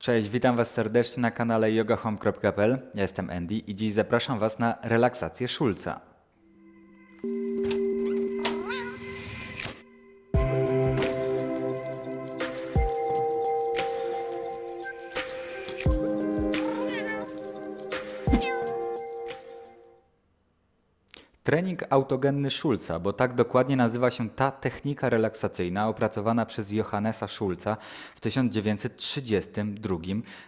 Cześć, witam Was serdecznie na kanale yogahome.pl. Ja jestem Andy i dziś zapraszam Was na relaksację Szulca. Trening autogenny Schulza, bo tak dokładnie nazywa się ta technika relaksacyjna opracowana przez Johannesa Schulza w 1932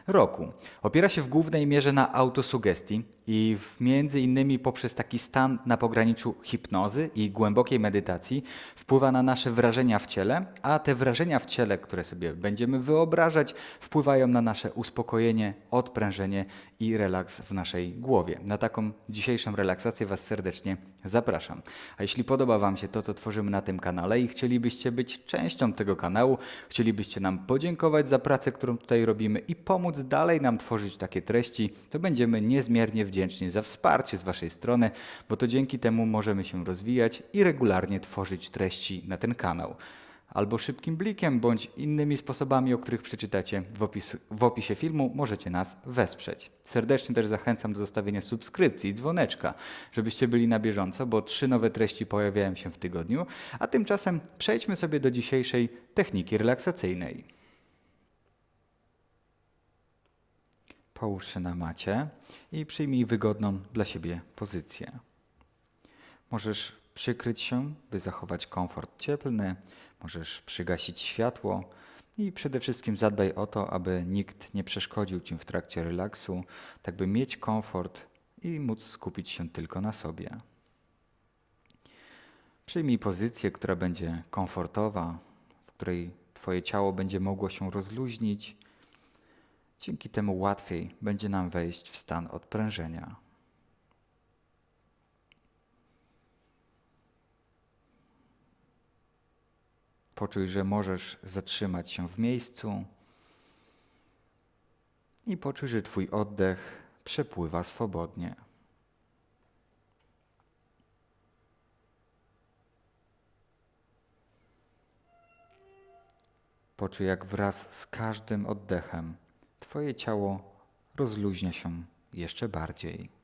roku. Opiera się w głównej mierze na autosugestii i między innymi poprzez taki stan na pograniczu hipnozy i głębokiej medytacji wpływa na nasze wrażenia w ciele, a te wrażenia w ciele, które sobie będziemy wyobrażać, wpływają na nasze uspokojenie, odprężenie i relaks w naszej głowie. Na taką dzisiejszą relaksację Was serdecznie zapraszam. A jeśli podoba Wam się to, co tworzymy na tym kanale i chcielibyście być częścią tego kanału, chcielibyście nam podziękować za pracę, którą tutaj robimy i pomóc dalej nam tworzyć takie treści, to będziemy niezmiernie wdzięczni za wsparcie z Waszej strony, bo to dzięki temu możemy się rozwijać i regularnie tworzyć treści na ten kanał albo szybkim blikiem, bądź innymi sposobami, o których przeczytacie w, opis, w opisie filmu, możecie nas wesprzeć. Serdecznie też zachęcam do zostawienia subskrypcji i dzwoneczka, żebyście byli na bieżąco, bo trzy nowe treści pojawiają się w tygodniu, a tymczasem przejdźmy sobie do dzisiejszej techniki relaksacyjnej. Połóż się na macie i przyjmij wygodną dla siebie pozycję. Możesz przykryć się, by zachować komfort cieplny, możesz przygasić światło i przede wszystkim zadbaj o to, aby nikt nie przeszkodził ci w trakcie relaksu, tak by mieć komfort i móc skupić się tylko na sobie. Przyjmij pozycję, która będzie komfortowa, w której Twoje ciało będzie mogło się rozluźnić. Dzięki temu łatwiej będzie nam wejść w stan odprężenia. Poczuj, że możesz zatrzymać się w miejscu i poczuj, że Twój oddech przepływa swobodnie. Poczuj, jak wraz z każdym oddechem Twoje ciało rozluźnia się jeszcze bardziej.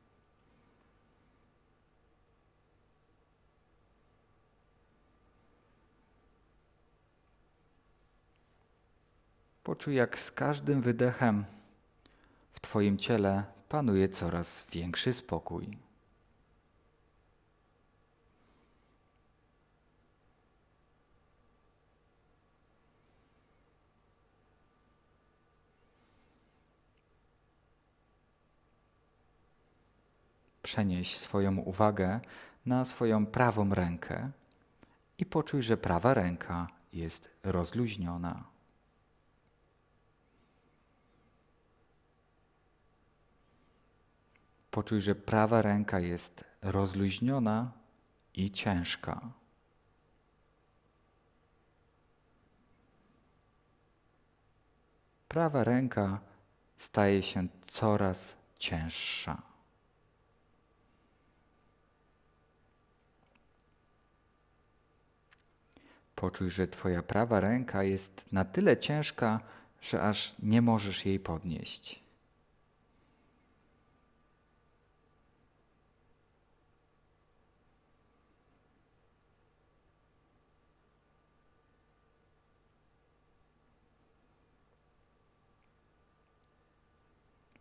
Poczuj, jak z każdym wydechem w Twoim ciele panuje coraz większy spokój. Przenieś swoją uwagę na swoją prawą rękę i poczuj, że prawa ręka jest rozluźniona. Poczuj, że prawa ręka jest rozluźniona i ciężka. Prawa ręka staje się coraz cięższa. Poczuj, że Twoja prawa ręka jest na tyle ciężka, że aż nie możesz jej podnieść.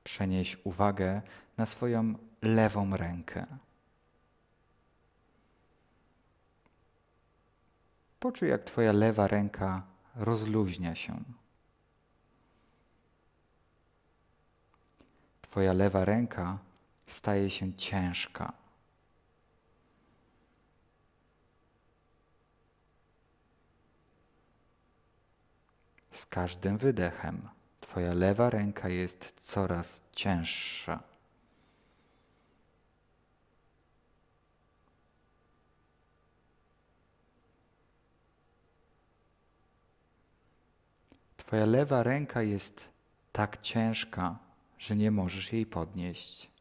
Przenieś uwagę na swoją lewą rękę. Poczuj, jak Twoja lewa ręka rozluźnia się. Twoja lewa ręka staje się ciężka. Z każdym wydechem Twoja lewa ręka jest coraz cięższa. Twoja lewa ręka jest tak ciężka, że nie możesz jej podnieść.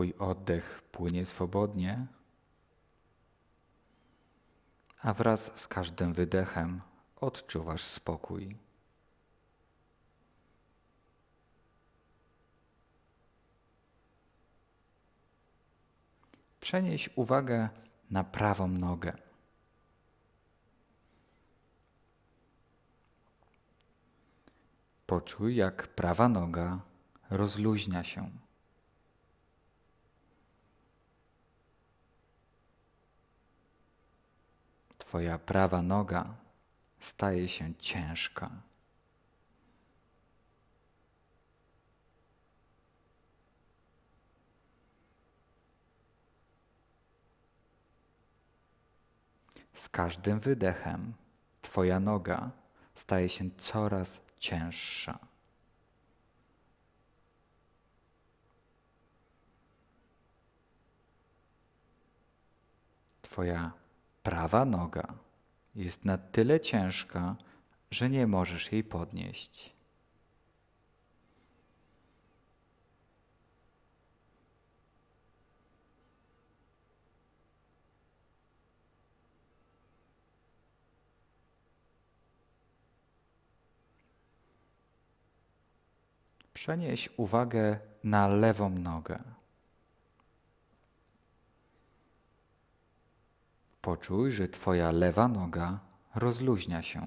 Twój oddech płynie swobodnie, a wraz z każdym wydechem odczuwasz spokój. Przenieś uwagę na prawą nogę. Poczuj, jak prawa noga rozluźnia się. Twoja prawa noga staje się ciężka. Z każdym wydechem Twoja noga staje się coraz cięższa. Twoja prawa noga jest na tyle ciężka, że nie możesz jej podnieść. Przenieś uwagę na lewą nogę. Poczuj, że Twoja lewa noga rozluźnia się.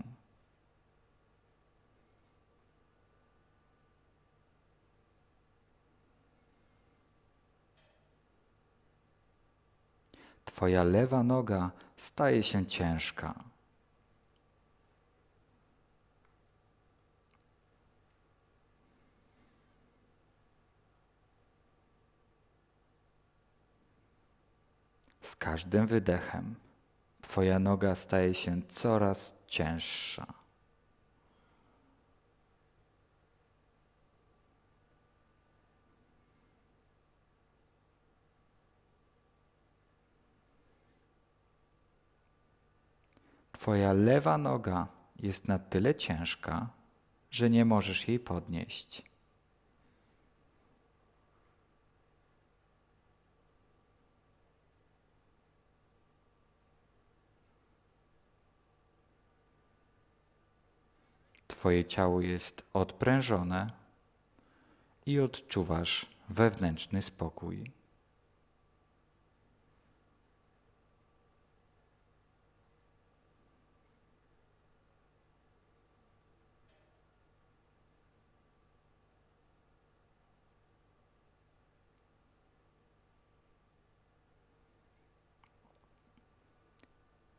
Twoja lewa noga staje się ciężka. Z każdym wydechem Twoja noga staje się coraz cięższa. Twoja lewa noga jest na tyle ciężka, że nie możesz jej podnieść. Twoje ciało jest odprężone i odczuwasz wewnętrzny spokój.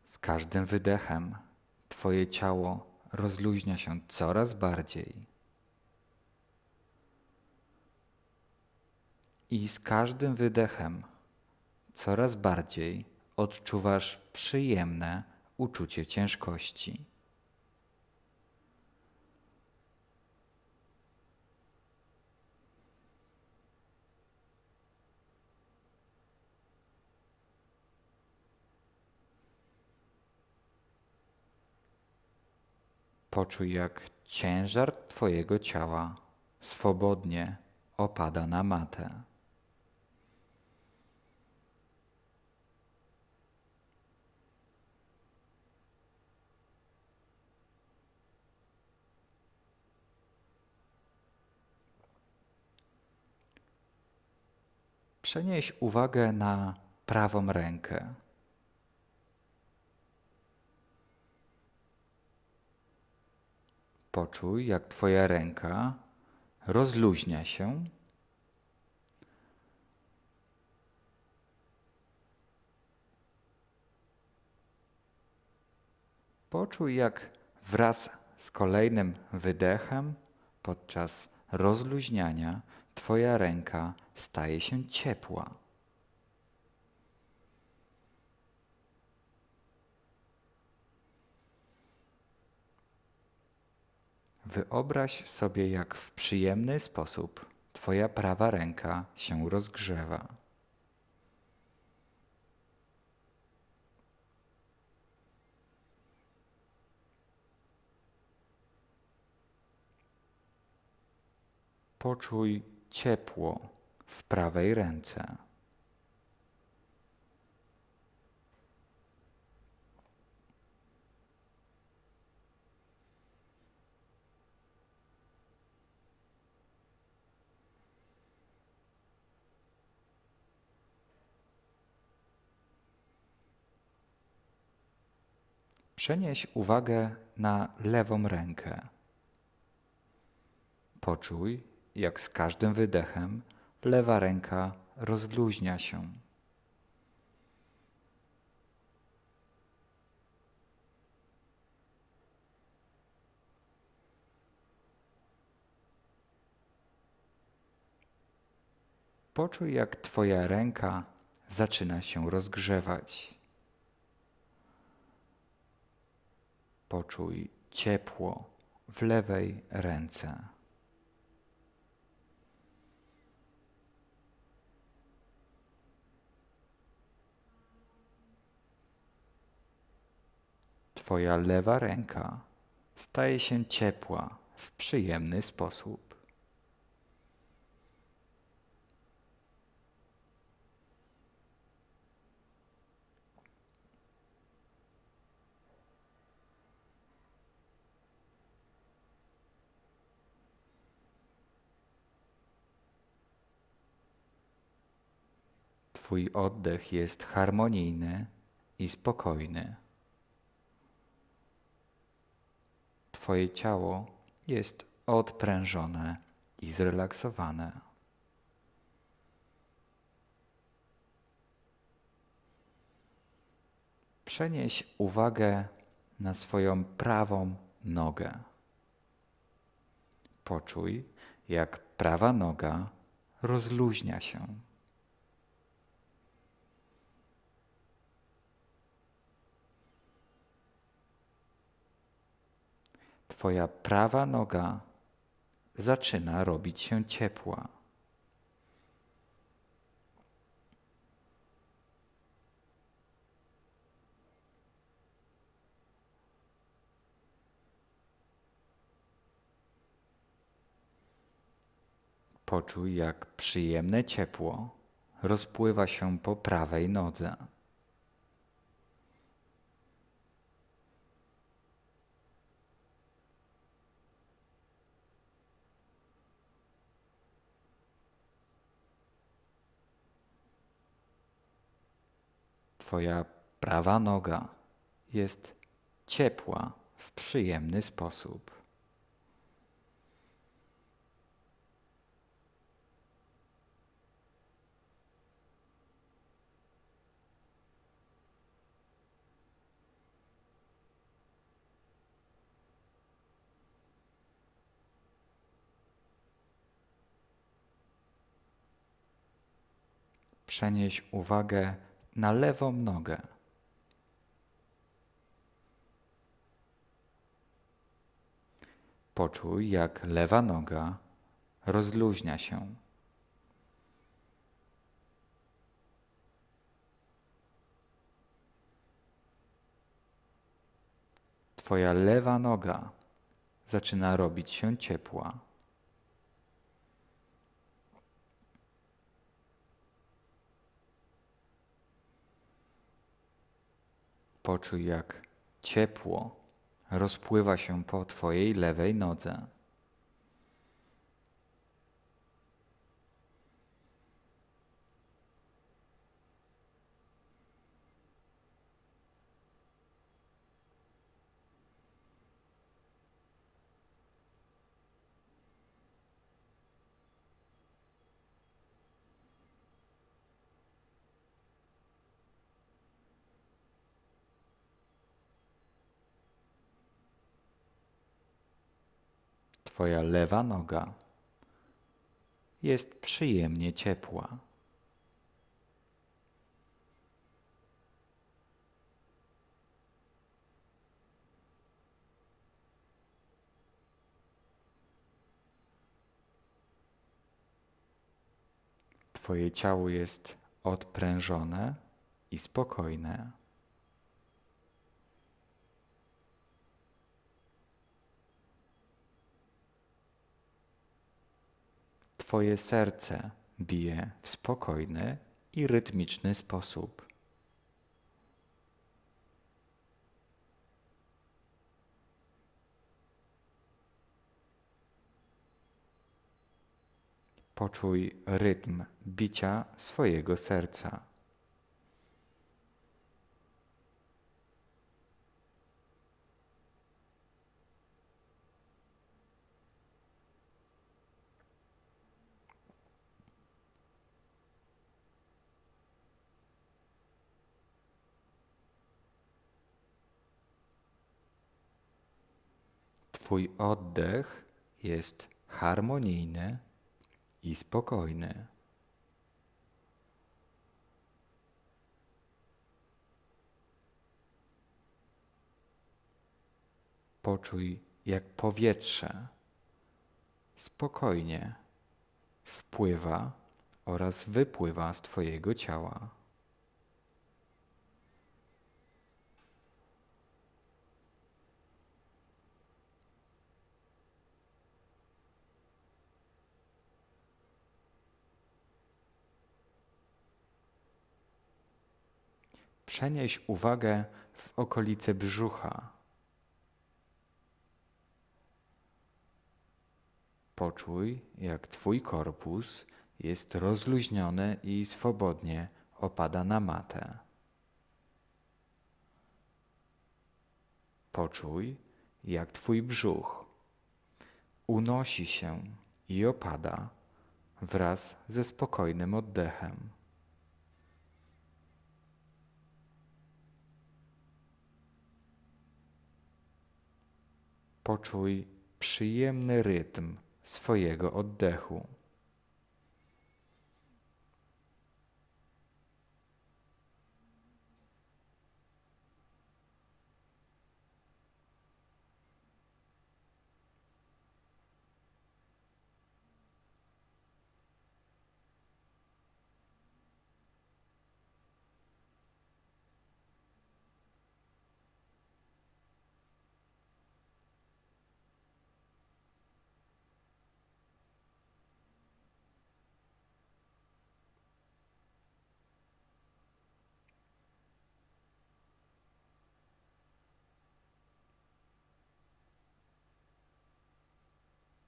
Z każdym wydechem Twoje ciało rozluźnia się coraz bardziej. I z każdym wydechem coraz bardziej odczuwasz przyjemne uczucie ciężkości. Poczuj, jak ciężar Twojego ciała swobodnie opada na matę. Przenieś uwagę na prawą rękę. Poczuj, jak Twoja ręka rozluźnia się. Poczuj, jak wraz z kolejnym wydechem podczas rozluźniania Twoja ręka staje się ciepła. Wyobraź sobie, jak w przyjemny sposób Twoja prawa ręka się rozgrzewa. Poczuj ciepło w prawej ręce. Przenieś uwagę na lewą rękę. Poczuj, jak z każdym wydechem lewa ręka rozluźnia się. Poczuj, jak Twoja ręka zaczyna się rozgrzewać. Poczuj ciepło w lewej ręce. Twoja lewa ręka staje się ciepła w przyjemny sposób. Twój oddech jest harmonijny i spokojny. Twoje ciało jest odprężone i zrelaksowane. Przenieś uwagę na swoją prawą nogę. Poczuj, jak prawa noga rozluźnia się. Twoja prawa noga zaczyna robić się ciepła. Poczuj, jak przyjemne ciepło rozpływa się po prawej nodze. Twoja prawa noga jest ciepła w przyjemny sposób. Przenieś uwagę na lewą nogę. Poczuj, jak lewa noga rozluźnia się. Twoja lewa noga zaczyna robić się ciepła. Poczuj, jak ciepło rozpływa się po Twojej lewej nodze. Twoja lewa noga jest przyjemnie ciepła. Twoje ciało jest odprężone i spokojne. Twoje serce bije w spokojny i rytmiczny sposób. Poczuj rytm bicia swojego serca. Twój oddech jest harmonijny i spokojny. Poczuj, jak powietrze spokojnie wpływa oraz wypływa z Twojego ciała. Przenieś uwagę w okolice brzucha. Poczuj, jak Twój korpus jest rozluźniony i swobodnie opada na matę. Poczuj, jak Twój brzuch unosi się i opada wraz ze spokojnym oddechem. Poczuj przyjemny rytm swojego oddechu.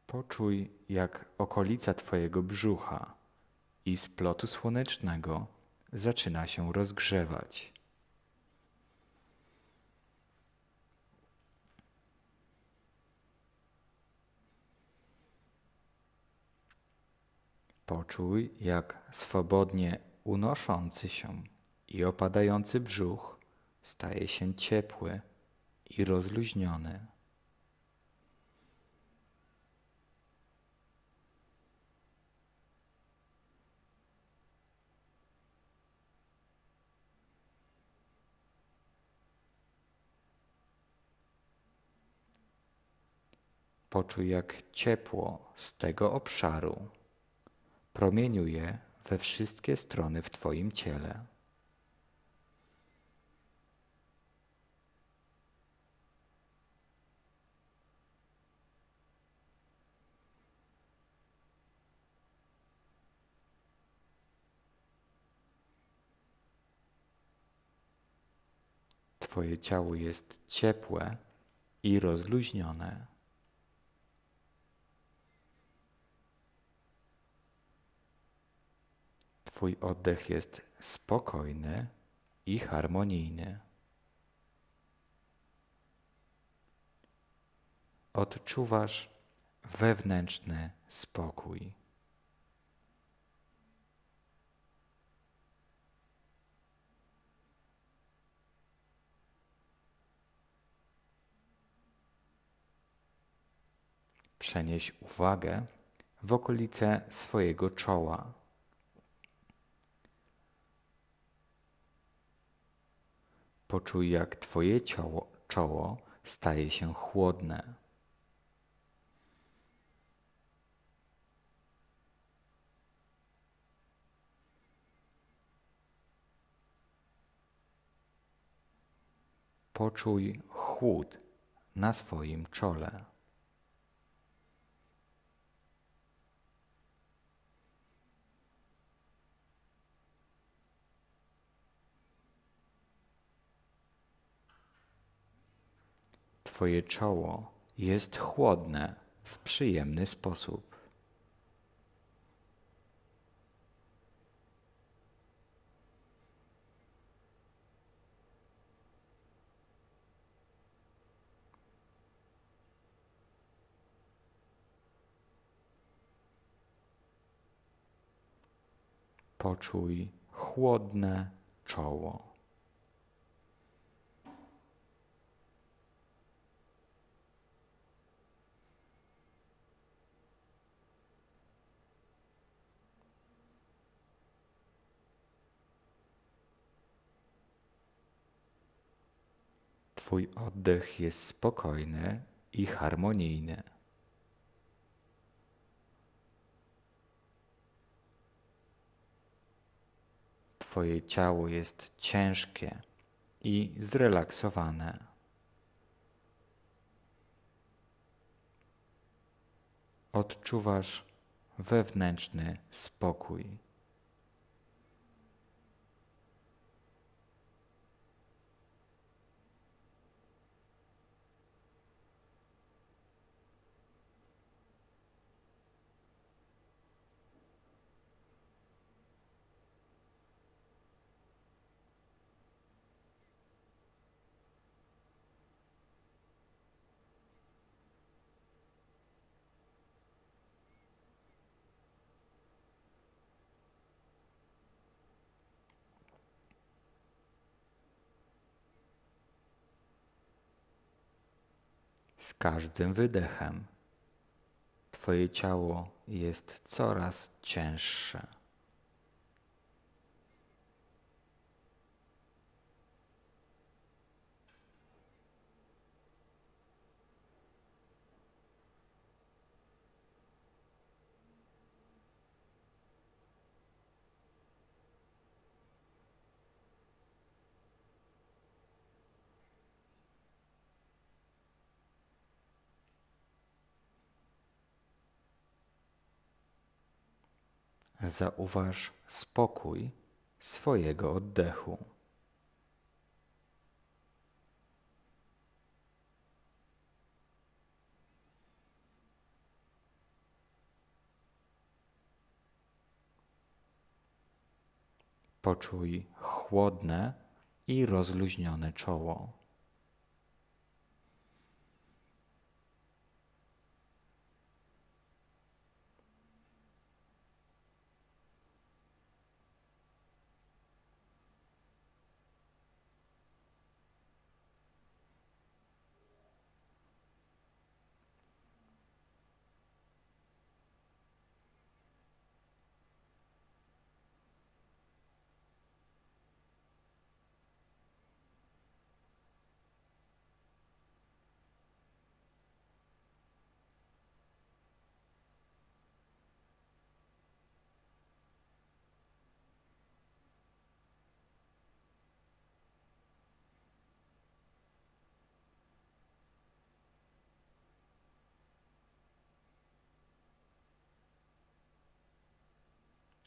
Poczuj, jak okolica Twojego brzucha i splotu słonecznego zaczyna się rozgrzewać. Poczuj, jak swobodnie unoszący się i opadający brzuch staje się ciepły i rozluźniony. Poczuj, jak ciepło z tego obszaru promieniuje we wszystkie strony w Twoim ciele. Twoje ciało jest ciepłe i rozluźnione. Twój oddech jest spokojny i harmonijny. Odczuwasz wewnętrzny spokój. Przenieś uwagę w okolice swojego czoła. Poczuj, jak Twoje czoło, czoło staje się chłodne. Poczuj chłód na swoim czole. Twoje czoło jest chłodne w przyjemny sposób. Poczuj chłodne czoło. Twój oddech jest spokojny i harmonijny. Twoje ciało jest ciężkie i zrelaksowane. Odczuwasz wewnętrzny spokój. Z każdym wydechem Twoje ciało jest coraz cięższe. Zauważ spokój swojego oddechu. Poczuj chłodne i rozluźnione czoło.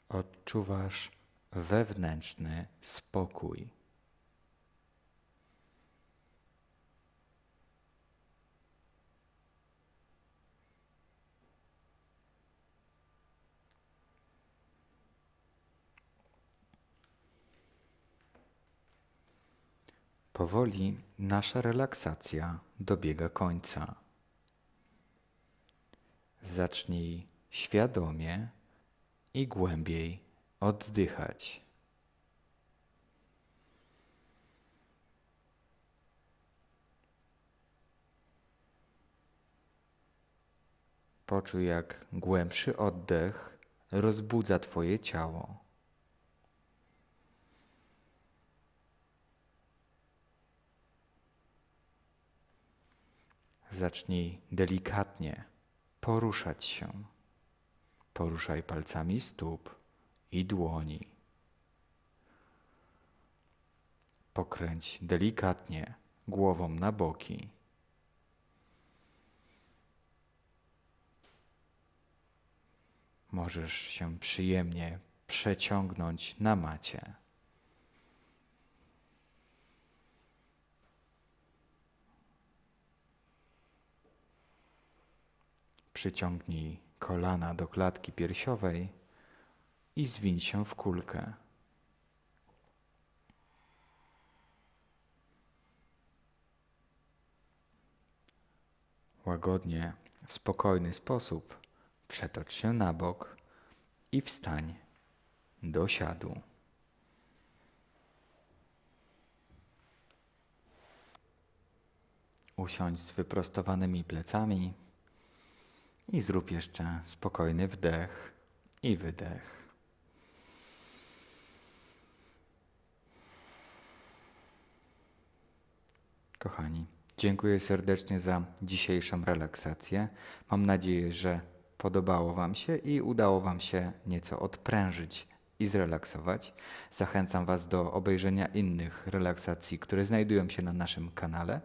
Odczuwasz wewnętrzny spokój. Powoli nasza relaksacja dobiega końca. Zacznij świadomie i głębiej oddychać. Poczuj, jak głębszy oddech rozbudza Twoje ciało. Zacznij delikatnie poruszać się. Poruszaj palcami stóp i dłoni. Pokręć delikatnie głową na boki. Możesz się przyjemnie przeciągnąć na macie. Przyciągnij kolana do klatki piersiowej i zwiń się w kulkę. Łagodnie, w spokojny sposób przetocz się na bok i wstań do siadu. Usiądź z wyprostowanymi plecami i zrób jeszcze spokojny wdech i wydech. Kochani, dziękuję serdecznie za dzisiejszą relaksację. Mam nadzieję, że podobało Wam się i udało Wam się nieco odprężyć i zrelaksować. Zachęcam Was do obejrzenia innych relaksacji, które znajdują się na naszym kanale.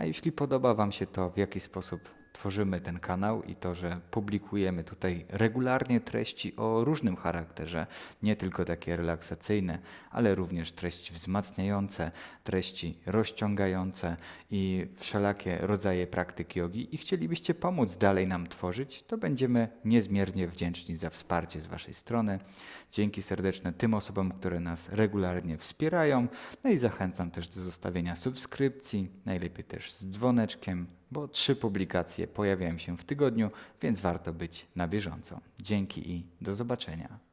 A jeśli podoba Wam się to, w jaki sposób tworzymy ten kanał i to, że publikujemy tutaj regularnie treści o różnym charakterze, nie tylko takie relaksacyjne, ale również treści wzmacniające, treści rozciągające i wszelakie rodzaje praktyk jogi i chcielibyście pomóc dalej nam tworzyć, to będziemy niezmiernie wdzięczni za wsparcie z Waszej strony. Dzięki serdeczne tym osobom, które nas regularnie wspierają. No i zachęcam też do zostawienia subskrypcji, najlepiej z dzwoneczkiem, bo trzy publikacje pojawiają się w tygodniu, więc warto być na bieżąco. Dzięki i do zobaczenia.